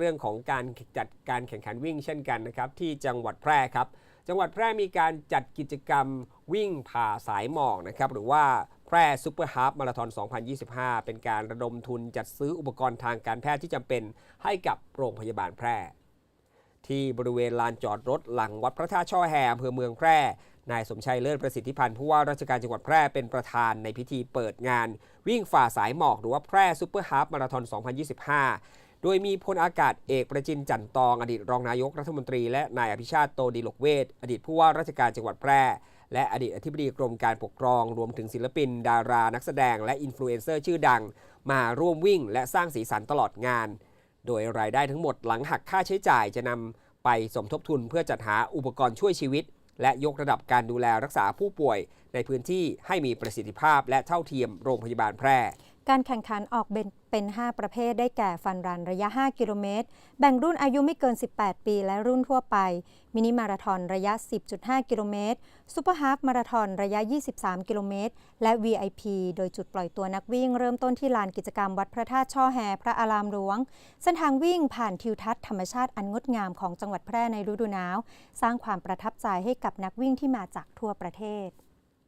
เรื่องของการจัดการแข่งขันวิ่งเช่นกันนะครับที่จังหวัดแพร่ครับ จังหวัดแพร่มีการจัดกิจกรรมวิ่งผ่าสายหมอกนะครับหรือว่าแพร่ซูเปอร์ฮาล์ฟมาราธอน 2025 เป็นการระดมทุนจัดซื้ออุปกรณ์ทางการแพทย์ที่จำเป็นให้กับโรงพยาบาลแพร่ ที่บริเวณลานจอดรถหลังวัดพระธาตุช่อแฮอำเภอเมืองแพร่ นายสมชัยเลิศประสิทธิพันธ์ผู้ว่าราชการจังหวัดแพร่เป็นประธานในพิธีเปิดงาน วิ่งฝ่าสายหมอกหรือว่าแพร่ซูเปอร์ฮาล์ฟมาราธอน 2025 โดยมีพลอากาศเอกประจินจันตอง อดีตรองนายกรัฐมนตรี และนายอภิชาติโตดีหลกเวทอดีตผู้ว่าราชการจังหวัดแพร่และอดีตอธิบดีกรมการปกครอง รวมถึงศิลปิน ดารา นักแสดง และอินฟลูเอนเซอร์ชื่อดัง มาร่วมวิ่งและสร้างสีสันตลอดงาน โดยรายได้ทั้งหมดหลังหักค่าใช้จ่ายจะนำไปสมทบทุนเพื่อจัดหาอุปกรณ์ช่วยชีวิต และยกระดับการดูแลรักษาผู้ป่วยในพื้นที่ให้มีประสิทธิภาพและเท่าเทียมโรงพยาบาลแพร่ การแข่งขันออกเป็นเป็น 5 ประเภทได้แก่ฟันรันระยะ 5 กิโลเมตร แบ่งรุ่นอายุไม่เกิน 18 ปี และรุ่นทั่วไป มินิมาราทอนระยะ 10.5 กิโลเมตรซูเปอร์ฮาฟมาราทอนระยะ 23 กิโลเมตร และ VIP โดยจุดปล่อยตัวนักวิ่ง เริ่มต้นที่ลานกิจกรรมวัดพระธาตุช่อแฮพระอารามหลวง เส้นทางวิ่งผ่านทิวทัศน์ธรรมชาติอันงดงามของจังหวัดแพร่ในฤดูหนาว สร้างความประทับใจให้กับนักวิ่งที่มาจากทั่วประเทศ